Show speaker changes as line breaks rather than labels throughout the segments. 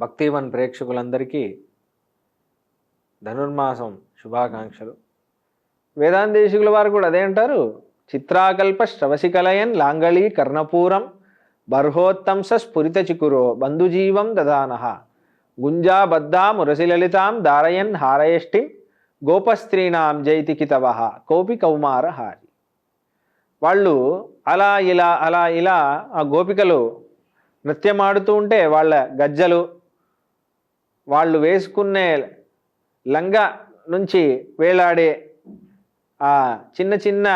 భక్తివన్ ప్రేక్షకులందరికీ ధనుర్మాసం శుభాకాంక్షలు. వేదాంతేశికుల వారు కూడా అదే అంటారు. చిత్రాకల్ప శ్రవసికలయన్ లాంగళీ కర్ణపూరం బర్హోత్తంస స్ఫురిత చికురో బంధుజీవం దదానః. గుంజాబద్దా మురసిలలితాం దారయన్ హారయష్టిం గోపస్త్రీణాం జైతి కితవః. కోపి కౌమార హారి. వాళ్ళు అలా ఇలా అలా ఇలా ఆ గోపికలు నృత్యమాడుతూ ఉంటే వాళ్ళ గజ్జలు వాళ్ళు వేసుకునే లంగా నుంచి వేలాడే ఆ చిన్న చిన్న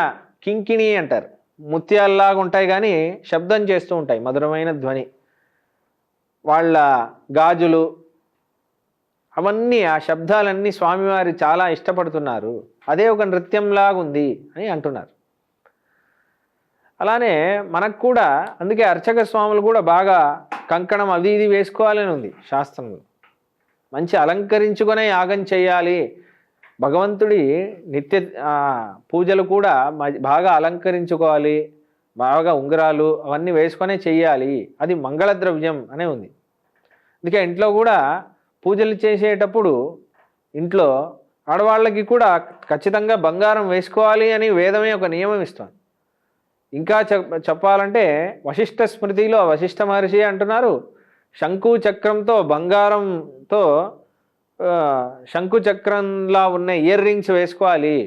కింకిణి అంటారు. ముత్యాల్లాగా ఉంటాయి కానీ శబ్దం చేస్తూ ఉంటాయి. మధురమైన ధ్వని. వాళ్ళ గాజులు అవన్నీ ఆ శబ్దాలన్నీ స్వామివారి చాలా ఇష్టపడుతున్నారు. అదే ఒక నృత్యంలాగా ఉంది అని అంటున్నారు. అలానే మనకు కూడా అందుకే అర్చక స్వాములు కూడా బాగా కంకణం అది ఇది వేసుకోవాలని ఉంది శాస్త్రంలో. మంచి అలంకరించుకునే యాగం చేయాలి. భగవంతుడి నిత్య పూజలు కూడా మ- బాగా అలంకరించుకోవాలి. బాగా ఉంగరాలు అవన్నీ వేసుకొనే చెయ్యాలి. అది మంగళ ద్రవ్యం అనే ఉంది. అందుకే ఇంట్లో కూడా పూజలు చేసేటప్పుడు ఇంట్లో ఆడవాళ్ళకి కూడా ఖచ్చితంగా బంగారం వేసుకోవాలి అని వేదమే ఒక నియమం ఇస్తుంది. ఇంకా చెప్ చెప్పాలంటే వశిష్ఠ స్మృతిలో వశిష్ఠ మహర్షి అంటున్నారు శంకు చక్రంతో బంగారం తో శంకుచక్రంలా ఉన్న ఇయర్ రింగ్స్ వేసుకోవాలి.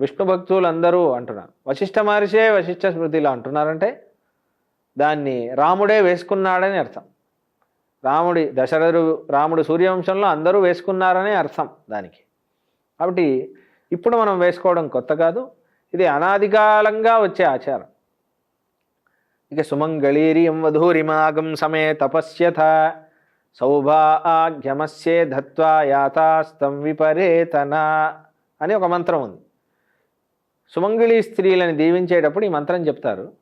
విష్ణు భక్తులు అందరూ అంటున్నారు. వశిష్ఠ మహర్షే వశిష్ఠ స్మృతిలో అంటున్నారంటే దాన్ని రాముడే వేసుకున్నాడని అర్థం. రాముడి దశరథుడు రాముడు సూర్యవంశంలో అందరూ వేసుకున్నారనే అర్థం దానికి. కాబట్టి ఇప్పుడు మనం వేసుకోవడం కొత్త కాదు ఇది అనాదికాలంగా వచ్చే ఆచారం. ఇక సుమంగళీరియం వధూరిమాగం సమే తపస్యథ సౌభాగ్యమస్యే ధత్వా యాతాస్తం విపరేతన అని ఒక మంత్రం ఉంది. సుమంగళీ స్త్రీలని దీవించేటప్పుడు ఈ మంత్రం చెప్తారు.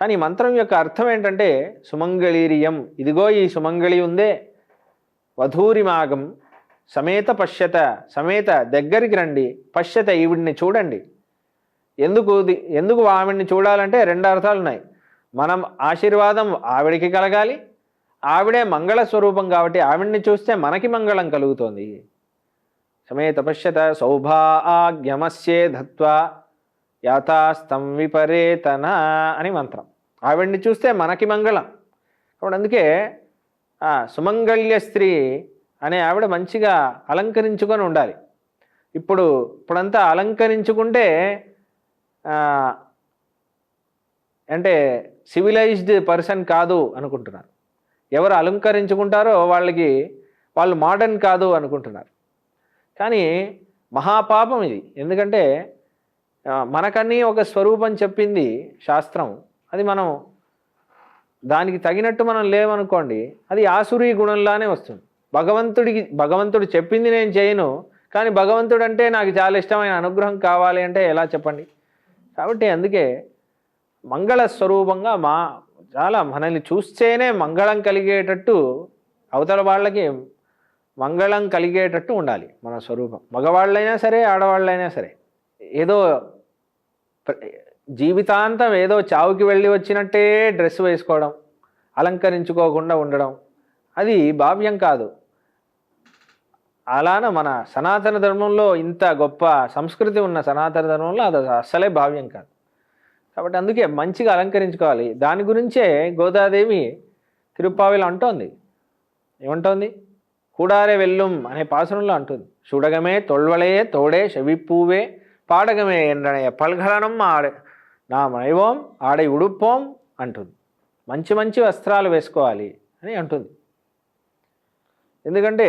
కానీ ఈ మంత్రం యొక్క అర్థం ఏంటంటే సుమంగళీరియం. ఇదిగో ఈ సుమంగళి ఉందే. వధూరిమాగం సమేత పశ్యత సమేత దగ్గరికి రండి పశ్యత ఈవిడిని చూడండి. ఎందుకు ఎందుకు ఆవిడ్ని చూడాలంటే రెండు అర్థాలు ఉన్నాయి మనం ఆశీర్వాదం ఆవిడికి కలగాలి ఆవిడే మంగళ స్వరూపం కాబట్టి ఆవిడ్ని చూస్తే మనకి మంగళం కలుగుతోంది. సమయ తపశ్యత సౌభా సౌభాగ్యమస్యే ధత్వ యాతాస్తం విపరేతన అని మంత్రం. ఆవిడ్ని చూస్తే మనకి మంగళం. కాబట్టి అందుకే సుమంగళ్య స్త్రీ అనే ఆవిడ మంచిగా అలంకరించుకొని ఉండాలి. ఇప్పుడు ఇప్పుడంతా అలంకరించుకుంటే అంటే సివిలైజ్డ్ పర్సన్ కాదు అనుకుంటున్నారు. ఎవరు అలంకరించుకుంటారో వాళ్ళకి వాళ్ళు మోడర్న్ కాదు అనుకుంటున్నారు. కానీ మహాపాపం ఇది. ఎందుకంటే మనకన్నీ ఒక స్వరూపం చెప్పింది శాస్త్రం. అది మనం దానికి తగినట్టు మనం లేవనుకోండి అది ఆసురీ గుణంలానే వస్తుంది. భగవంతుడికి భగవంతుడు చెప్పింది నేను చేయను కానీ భగవంతుడు అంటే నాకు చాలా ఇష్టమైన అనుగ్రహం కావాలి అంటే ఎలా చెప్పండి? కాబట్టి అందుకే మంగళ స్వరూపంగా మా చాలా మనల్ని చూస్తేనే మంగళం కలిగేటట్టు అవతల వాళ్ళకి మంగళం కలిగేటట్టు ఉండాలి మన స్వరూపం. మగవాళ్ళైనా సరే ఆడవాళ్ళైనా సరే. ఏదో జీవితాంతం ఏదో చావుకి వెళ్ళి వచ్చినట్టే డ్రెస్ వేసుకోవడం అలంకరించుకోకుండా ఉండడం అది భావ్యం కాదు. అలాన మన సనాతన ధర్మంలో ఇంత గొప్ప సంస్కృతి ఉన్న సనాతన ధర్మంలో అది అస్సలే భావ్యం కాదు. కాబట్టి అందుకే మంచిగా అలంకరించుకోవాలి. దాని గురించే గోదాదేవి తిరుప్పావిలో అంటోంది. ఏమంటోంది? కూడారే వెల్లుం అనే పాసరంలో అంటుంది. చూడగమే తొల్వలే తోడే చెవిప్పూవే పాడగమే ఎండనయ పల్ఘలనం ఆడే నా మైవం ఆడై ఉడుప్పోం అంటుంది. మంచి మంచి వస్త్రాలు వేసుకోవాలి అని అంటుంది. ఎందుకంటే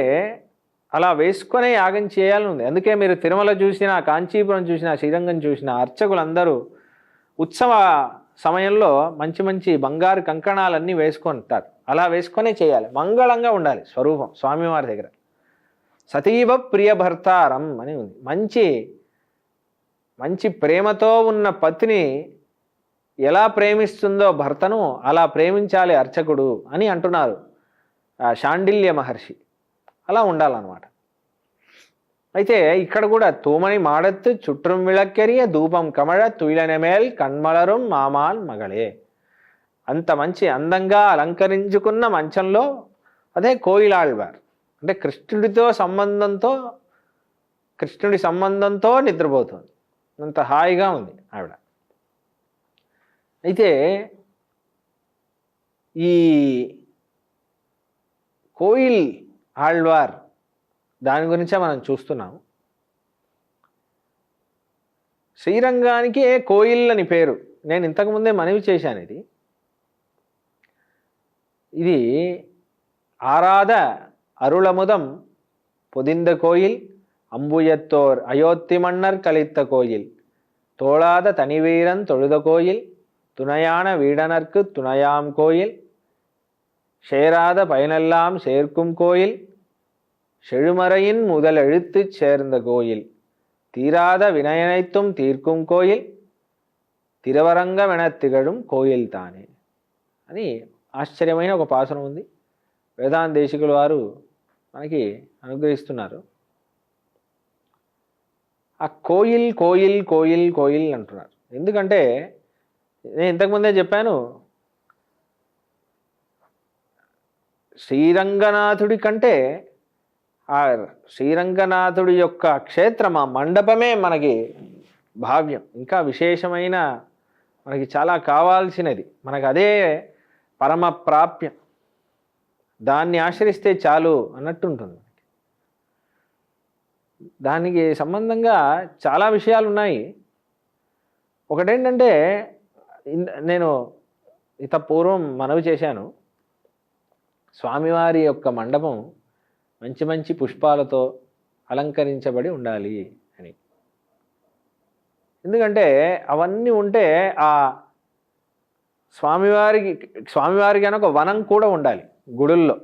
అలా వేసుకునే యాగం చేయాలని ఉంది. అందుకే మీరు తిరుమల చూసినా కాంచీపురం చూసినా శ్రీరంగం చూసినా అర్చకులందరూ ఉత్సవ సమయంలో మంచి మంచి బంగారు కంకణాలన్నీ వేసుకుంటారు. అలా వేసుకొనే చేయాలి. మంగళంగా ఉండాలి స్వరూపం స్వామివారి దగ్గర. సతీవ ప్రియభర్తారం అని ఉంది. మంచి మంచి ప్రేమతో ఉన్న పత్ని ఎలా ప్రేమిస్తుందో భర్తను అలా ప్రేమించాలి అర్చకుడు అని అంటున్నారు షాండిల్య శాండిల్య మహర్షి. అలా ఉండాలన్నమాట. అయితే ఇక్కడ కూడా తూమని మాడత్తు சுற்றும் విళక్కెరియ ధూపం కమళ తుయిలన మేల్ కన్మలరుం మామాన్ మగళే. అంత మంచి అందంగా అలంకరించుకున్న మంచంలో అదే కోయిలాళ్వార్. అంటే కృష్ణుడితో సంబంధంతో కృష్ణుడి సంబంధంతో నిద్రపోతుంది. అంత హాయిగా ఉంది ఆవిడ. అయితే ఈ కోయిల్ ఆళ్వార్ దాని గురించే మనం చూస్తున్నాం శ్రీరంగానికి కోయిల్ అని పేరు నేను ఇంతకుముందే మనవి చేశాను ఇది ఇది ஆறாத அருளமுதம் பொதிந்த கோயில் அம்புயத்தோர் அயோத்தி மன்னர் கழித்த கோயில் தோளாத தனிவீரன் தொழுத கோயில் துணையான வீடனர்க்கு துணையாம் கோயில் சேராத பயனெல்லாம் சேர்க்கும் கோயில் செழுமறையின் முதல் எழுத்துச் சேர்ந்த கோயில் தீராத வினயனைத்தும் தீர்க்கும் கோயில் తిరవరంగమెన తిగడం కోయిల్ తానే అని ఆశ్చర్యమైన ఒక పాసనం ఉంది వేదాంత దేశికుల వారు మనకి అనుగ్రహిస్తున్నారు ఆ కోయిల్ కోయిల్ కోయిల్ కోయిల్ అంటున్నారు ఎందుకంటే నేను ఇంతకుముందే చెప్పాను శ్రీరంగనాథుడి కంటే ఆ శ్రీరంగనాథుడి యొక్క క్షేత్రం ఆ మండపమే మనకి భావ్యం. ఇంకా విశేషమైన మనకి చాలా కావాల్సినది. మనకు అదే పరమ ప్రాప్యం. దాన్ని ఆశ్రయిస్తే చాలు అన్నట్టు ఉంటుంది దానికి సంబంధంగా చాలా విషయాలు ఉన్నాయి ఒకటేంటంటే ఇన్- నేను ఇత పూర్వం మనవి చేశాను. స్వామివారి యొక్క మండపం మంచి మంచి పుష్పాలతో అలంకరించబడి ఉండాలి అని. ఎందుకంటే అవన్నీ ఉంటే ఆ స్వామివారికి స్వామివారికి అని ఒక వనం కూడా ఉండాలి గుడుల్లో.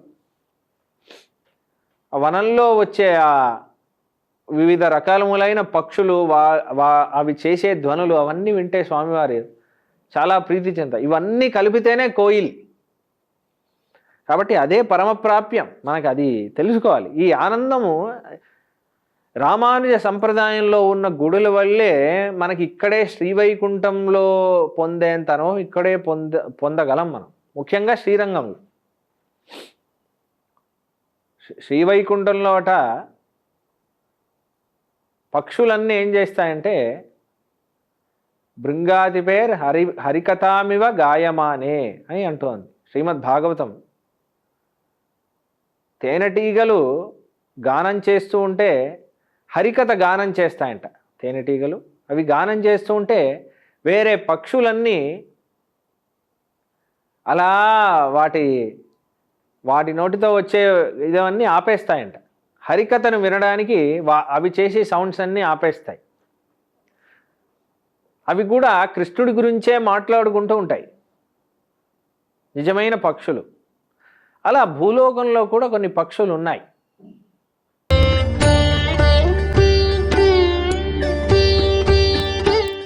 ఆ వనంలో వచ్చే ఆ వివిధ రకాలములైన పక్షులు వా వా అవి చేసే ధ్వనులు అవన్నీ వింటే స్వామివారి చాలా ప్రీతి చెంద ఇవన్నీ కలిపితేనే కోయిల్. కాబట్టి అదే పరమప్రాప్యం మనకు అది తెలుసుకోవాలి. ఈ ఆనందము రామానుజ సంప్రదాయంలో ఉన్న గుడుల వల్లే మనకి ఇక్కడే శ్రీవైకుంఠంలో పొందేంతనో ఇక్కడే పొంద పొందగలం మనం. ముఖ్యంగా శ్రీరంగంలో. శ్రీవైకుంఠంలో అట పక్షులన్నీ ఏం చేస్తాయంటే బృంగాది పేర్ హరి హరికథామివ గాయమానే అని అంటోంది. శ్రీమద్ భాగవతం తేనెటీగలు గానం చేస్తూ ఉంటే హరికథ గానం చేస్తాయంట. తేనెటీగలు అవి గానం చేస్తూ ఉంటే వేరే పక్షులన్నీ అలా వాటి వాటి నోటితో వచ్చే ఇదవన్నీ ఆపేస్తాయంట. హరికథను వినడానికి వా అవి చేసే సౌండ్స్ అన్నీ ఆపేస్తాయి. అవి కూడా కృష్ణుడి గురించే మాట్లాడుకుంటూ ఉంటాయి. నిజమైన పక్షులు. అలా భూలోకంలో కూడా కొన్ని పక్షులు ఉన్నాయి.